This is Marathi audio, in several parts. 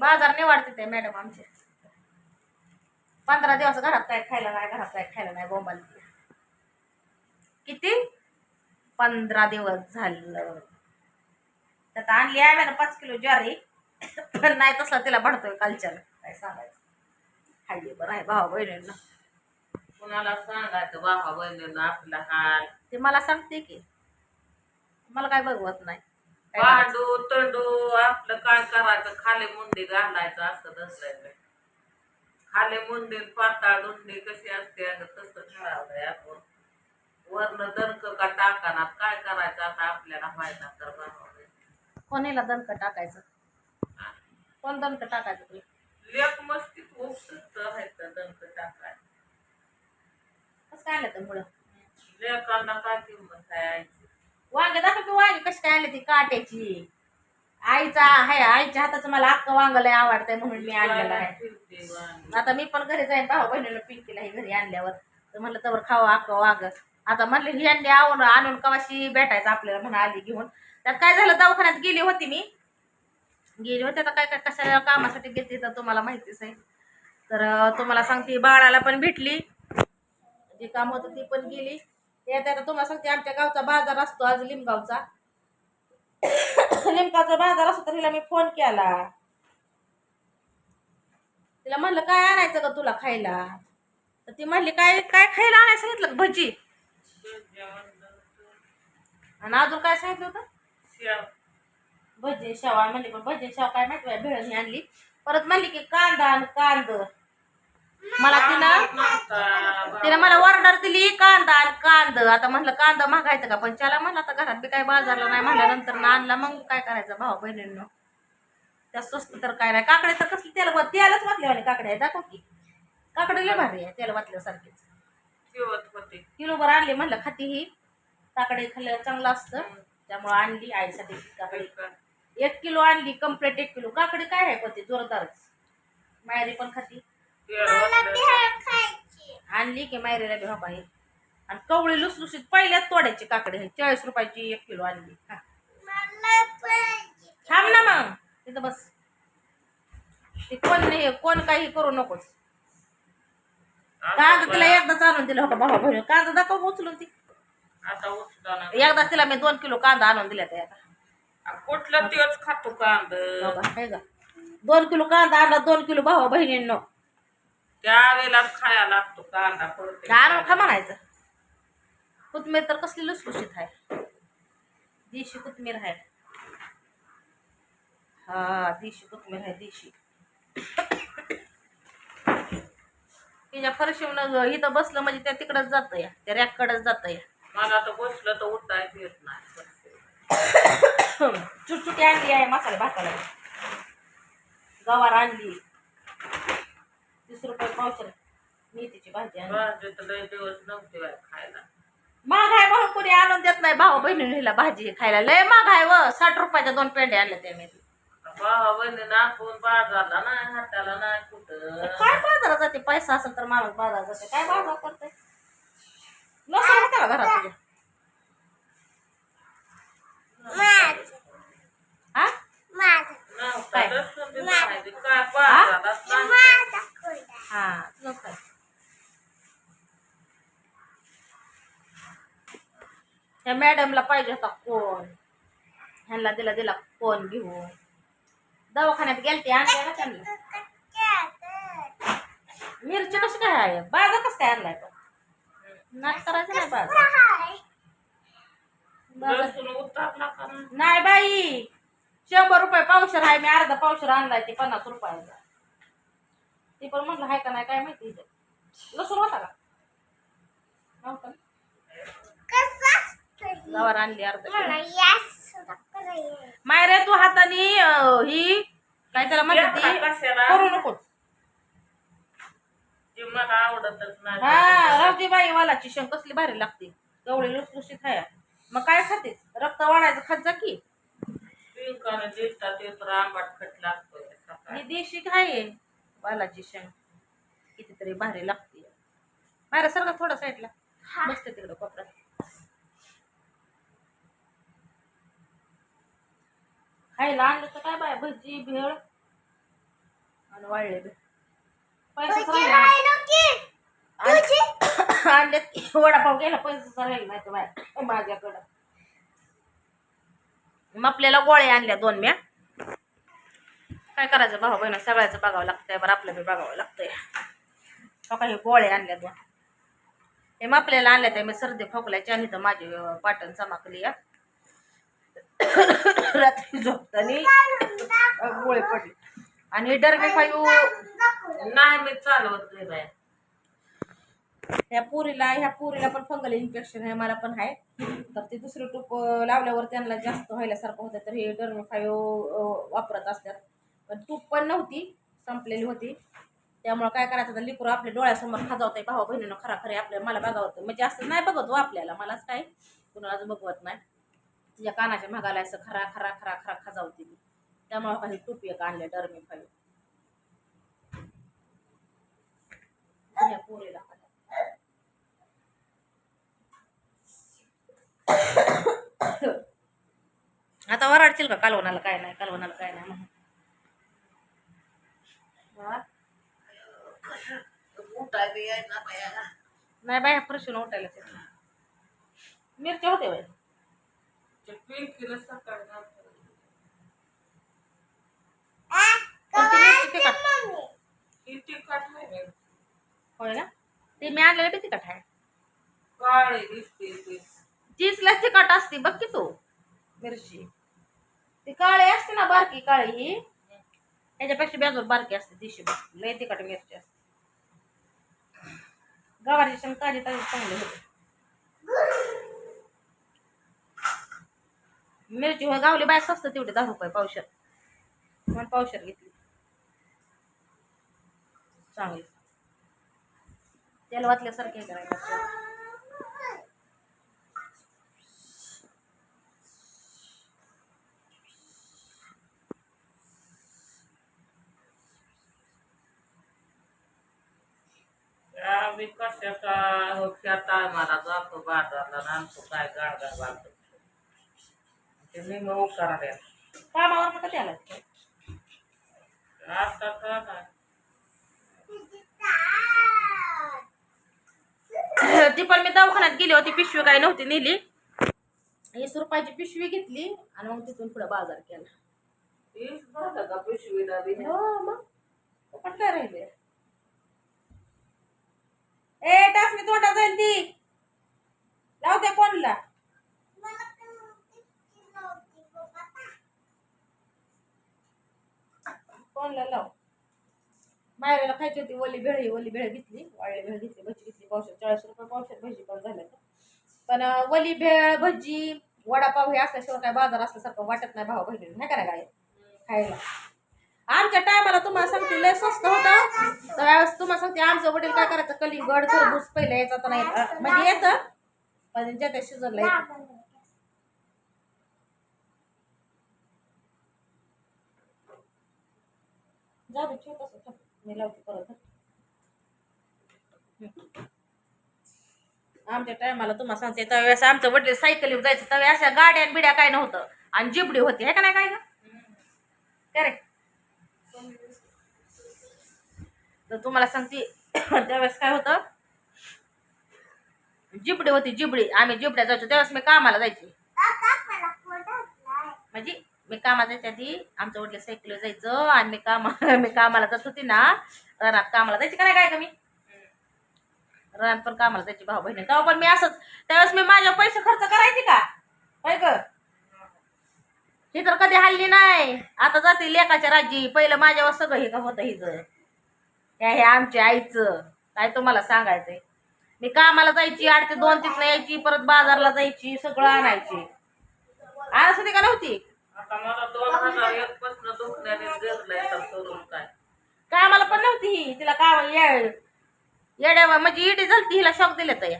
बाजार निवाडते ते मॅडम आमचे. पंधरा दिवस घरात काय खायला नाही घरात काय खायला नाही बोंबाल. किती? पंधरा दिवस झालं. त्यात आणली आहे ना पाच किलो ज्वारी पण नाही तसला तिला भरतोय कालच्याला काय सांगायचं? खाल्ली बरं आहे भावा बहिणींना. कुणाला सांगायचं बाबा बहिणीनं आपला हाल? ते मला सांगते की मला काय बघवत नाही. पांडू तंडू आपलं काय करायचं? खाली मुंडी घालायचं असं नसतंय खाली मुंडी पाताळ मुंडी कशी असते अगं तसं ठरवलंय आपण. वरनं दणक का टाकाना काय करायचं? आता आपल्याला व्हायला तर बाबा कोणीला दणक टाकायचं? कोण दणक टाकायचं तुला? लेख मस्तीत उपसुक्त आहेत दणक टाकाय कसं काय आलं तर मुळं? लेखांना काय किंमत आहे वांगे दाखव की वांगे कशी काय आणली ती काट्याची. आईचा आहे आईच्या हाताचं मला अक्क वांग लय आवडतंय म्हणून मी आणलेलं आहे. आता मी पण घरी जाईन भाऊ बहिणीला पिंकीला हे घरी आणल्यावर. तर म्हणलं तर खावं अक्क वांग. आता म्हणले ही अंडी आवड आणून कवाशी भेटायचं आपल्याला म्हणा आली घेऊन. त्यात काय झालं दवाखान्यात गेली होती मी. गेली होती आता काय काय कशाला कामासाठी घेतली तर तुम्हाला माहितीच आहे. तर तुम्हाला सांगते बाळाला पण भेटली. जे काम होतं ती पण गेली. ते आता तुम्हाला सांगते आमच्या गावचा बाजार असतो आज लिमगावचा. लिमगावचा बाजार असतो तर हिला मी फोन केला. तिला म्हणलं काय आणायचं का तुला खायला? तर ती म्हणली काय काय खायला आणायला सांगितलं भजी. आणि अजून काय सांगितलं होतं? भजी शेवा म्हणली पण भजी शेव काय माहिती भेळ आणली. परत म्हणली की कांदा आणि कांद. मला तिनं तिनं मला ऑर्डर दिली कांदा आणि कांद. आता म्हणलं कांदा मागायचं का? पण त्याला म्हणलं आता घरात बी काय बाजारला नाही. म्हणल्यानंतर ना आणला. मग काय करायचं भाऊ बहिणींनो? त्या स्वस्त तर काय नाही. काकडे तर कसली त्याला त्यालाच वाटल्यावाने काकडे आहे दाखव की. काकडे लय भारी आहे तेल वाटल्यासारखेच. किलो होते किलोभर आणली म्हणलं खाती ही. काकडे खाल्ल्यावर चांगलं असतं. त्यामुळं आणली आईसाठी काकडे. एक किलो आणली कंप्लीट एक किलो. काकडे काय आहे पण ते जोरदारच. मायरी पण खाती. आणली की मायरीला बी हवा आहे आणि कवळी लुसलुसीत पहिल्याच तोड्याची काकडे आहे. चाळीस रुपयाची एक किलो आणली. थांब ना मग. तिथं बस. ते कोण नाही कोण काही करू नकोस. कांदा तिला एकदाच आणून दिला होता भावा बहिणी कांदा दाखव उचलून ती. एकदाच तिला मी दोन किलो कांदा आणून दिला त्या कुठलं तेच खातो कांद? दोन किलो कांदा आणला दोन किलो भावा बहिणींनो. त्यावेळेला खायला लागतो कांदा पडते आणून खा म्हणायचं कोथमीर तर कसली लुसलुशीत आहे. देशी कोथमीर आहे. हा देशी कोथमीर आहे देशी. तिच्या फरशीवर इथं बसलं म्हणजे त्या तिकडंच जातं या. त्या रॅककडंच जातं या. मला तर बसलं तर उठायचं येत नाही. चुटचुटी आणली आहे मसाले भाताला. गवार आणली. तीस रुपये पावशर मेथीची भाजी आणली. भाजी तर लय दिवस नव्हते बाई खायला. महाग आहे म्हणून कोणी आणून देत नाही. भाऊ बहिणीने हिला भाजी खायला. लय महाग आहे व. साठ रुपयाच्या दोन पेंड्या आणल्या त्या मेथी भावा बहिणी आपण बाजारला नाही हाताला नाही कुठं. काय बाजारात जाते? पैसा असेल तर माणूस बाजारात जाते. काय बाजार करते का घरात तुझ्या? हा? नव्हता काय नाही. हा तुझं काय ह्या मॅडमला पाहिजे होता कोण ह्यांना दिला दिला कोण घेऊन. दवाखान्यात गेलते आणले ना त्यांना. मिरची कशी काय आहे? बाजा कसं काय आणलाय पण नाट करायचं नाही बाजा का नाही? बाई शंभर रुपये पावशर आहे मी अर्धा पावशर आणलाय ते पन्नास रुपयाचा. ते पण म्हटलं आहे का नाही काय माहिती लसूण होता का? नव्हता गवार आणली अर्धा. मायरे तू हाताने ही काय त्याला म्हणते करू मला आवडतच नाही. हा राहते बाई वालाची शेंग कसली भारी लागते. तेवढी लुसलुशीत आहे. मग काय खातेस? रक्त वाढायचं खात जा की. ही देशी आहे. वालाची शेंग कितीतरी भारी लागते. बाहेर सारखा थोडा साईडला बसते तिकडं कोपऱ्यात. खायला आणलं तर काय बाय भजी भेळ? आणि वाळले की वडापाव गेला पैसेच राहिले नाही तर बाय माझ्याकडं. मग आपल्याला गोळे आणल्या दोन म्या. काय करायचं भाऊ बहिण सगळ्याचं बघावं लागतंय बरं आपलं बी बघावं लागतंय. का हे गोळे आणल्या दोन. हे मग आपल्याला आणल्या त्या मी सर्दी खोकल्याची आणि तर माझी पाटण चमाकली या रात्री झोपताना गोळे पडले. आणि डरबे फायू. नाही मी चालवत नाही बाय ह्या पुरीला ह्या पुरीला पण फंगल इन्फेक्शन आहे मला पण आहे. तर ते दुसरं टूप लावल्यावर त्यांना जास्त व्हायल्यासारखं होतं तर हे डर्मी फायो वापरत असतात. पण तूप पण नव्हती संपलेली होती. त्यामुळं काय करायचं तर लिकूर आपल्या डोळ्यासमोर खाजावतंय भाऊ बहिणीनं खरा खरे आपल्या मला बघावतं म्हणजे असं नाही बघत हो आपल्याला मलाच काय कुणालाच बघवत नाही. तिच्या कानाच्या मागाला असं खरा खरा खरा खरा खाजावते ती. त्यामुळं काही टोपी एक आणले डरमी फायो पोरीला आता वराडतील का? कालवणाला काय नाही कालवणाला काय नाही म्हणून. हा? बाया. नाही बाय प्रश्न उठायला मिरच्या होते बाई. ती मिरची तिखट ही तिखट आहे होय ना? ती मी आणलेली बी तिखट आहे काळी दिसते ती चीजला तिखट असते बघ की तू। मिरची ती काळी असते ना बारकी काळी ही। त्याच्यापेक्षा बेजोर बारकी असते दिशी बघ लय तिखट मिरची असते गवारची शेंग ताजी ताजी चांगली होते मिरची हो गावली बाय स्वस्त तेवढे दहा रुपये पावशर. म्हणून पावशर घेतली? चांगली. तेल वाचल्यासारखे करायचं आम्ही होता हो त्या जातो बाजारला. आणतो काय गाडगा बांधतो ते मी कामावर कधी आला आता का नाही ती पण मी दवाखान्यात गेली होती पिशवी काय नव्हती नेली. वीस रुपयाची पिशवी घेतली आणि मग तिथून पुढे बाजार केला. तीच झालं का पिशवीला बी हो मग. तो पण काय राहिले. ए टाच मी तोंडात जाईल ती. लावते कोणला. कोणला लाव. मायराला खायची होती ओली भेळ ही ओली भेळ घेतली वाळली भेळ घेतली भजी घेतली पावशे चाळीस रुपये पावशे भजी पण झाल्या पण वली भेळ भजी वडापाव हे असल्याशिवाय काय बाजार असल्यासारखं वाटत नाही भाऊ बहिणी नाही करा काय खायला. आमच्या टायमाला तुम्हाला सांगते लय स्वस्त होतं. त्यावेळेस तुम्हाला सांगते आमचं वडील काय करायचं कलिंगड खरबूज पहिलं यायचं तर नाही म्हणजे येतं. पण ज्या त्या शिजनला येतं. जाऊ. मी लावते परत. आमच्या टायमाला तुम्हाला सांगते त्यावेळेस आमचं वडील सायकलीवर जायचं त्यावेळेस अशा गाड्या बिड्या काय नव्हतं. आणि जिबडी होती हे का नाही काय रे? तर तुम्हाला सांगते त्यावेळेस काय होतं? जिबडी होती जिबडी. आम्ही जिबड्या जायचो त्यावेळेस मी कामाला जायची. म्हणजे? मी कामाला जायच्या आधी आमच्या वडील सायकलीवर जायचं आणि मी कामा मी कामाला जात होती ना रानात कामाला जायची का नाही काय का मी रानात पण कामाला जायची भाऊ बहिणी तेव्हा पण मी असंच त्यावेळेस मी माझ्या पैसे खर्च करायची का? काय ग? ही तर कधी हल्ली नाही. आता जाते लेकाच्या राजी पहिलं माझ्यावर सगळं हे का होतं हिचं हे आमच्या आईचं. काय तुम्हाला सांगायचंय? मी कामाला जायची आठ ते दोन तिथनं यायची परत बाजारला जायची सगळं आणायची. आणस होती का नव्हती? आता मला दोन हजार एक पासन दुखण्याने गेलंय तर करून काय? कामाला पण नव्हती ही. तिला काम येड्या म्हणजे इडी झालती हिला शॉक दिले तर या.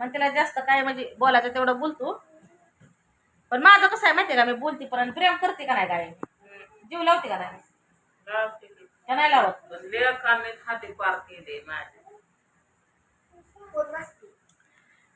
मग तिला जास्त काय म्हणजे बोलायचं तेवढं बोलतो. पण माझं कसं आहे माहितीये का मी बोलते पण प्रेम करते का नाही काय? जीव लावते का नाही? की. नाही लावत? पण लेखानेच हाती पार केले माझे.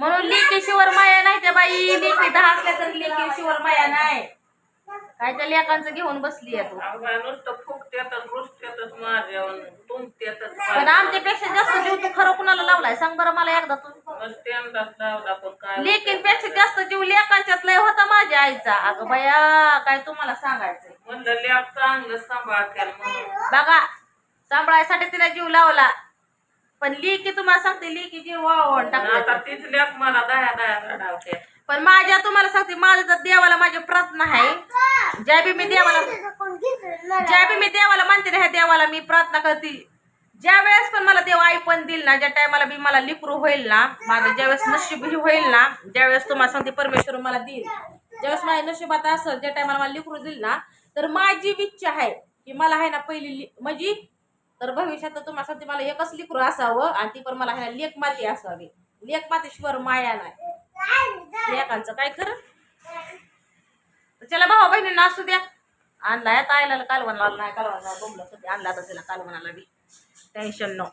म्हणून लेकी शिवर माया नाही त्या बाई. लेकी दहा असल्या तरी लेकी शिवर माया नाही. काय त्या लेकांचं घेऊन बसली आहे तू? नुसतं फुकत्यातच रुसत्यातच माझ्यावर तुमत्यातच पण आमच्यापेक्षा जास्त जीव तू खरं कुणाला लावलाय? सांग बरं मला एकदा तू. मग त्यांनाच लावला पण काय लेकींपेक्षा जास्त जीव लेकांच्यात लय होता माझ्या आईचा. अगं बया काय तुम्हाला सांगायचंय? म्हणलं लॅब चांगलं म्हणून. बघा सांभाळायसाठी तिला जीव लावला. पण लेकी तुम्हाला सांगते वावण आणि आता तीच लॅब मला दया दया रडावते. पण माझ्या तुम्हाला सांगते माझं तर देवाला माझी प्रार्थना आहे. ज्या बी मी देवाला ज्या बी मी देवाला मानते ना ह्या देवाला मी प्रार्थना करते. ज्या वेळेस पण मला देव आई पण देईल ना ज्या टायमाला बी मला लिकरू होईल ना माझं ज्यावेळेस नशीब ही होईल ना ज्यावेळेस तुम्हाला सांगते परमेश्वर मला देईल. ज्यावेळेस माझ्या नशिबात असेल ज्या टायमाला मला लिकरू देईल ना तर माझी इच्छा आहे की मला आहे ना पहिली लि- म्हणजे तर भविष्यात तुम्हाला मला एकच लिकरू असावं आणि ती पण मला ह्या लेख माती असावी. लेख मातीश्वर माया नाही. लेखांचं काय खरं? तर चला भावा बहिणींना असू द्या. आणलाय तायला कालवण लावला नाही कालवण बोंबलं आणला तर तिला कालवणाला बी. Tension no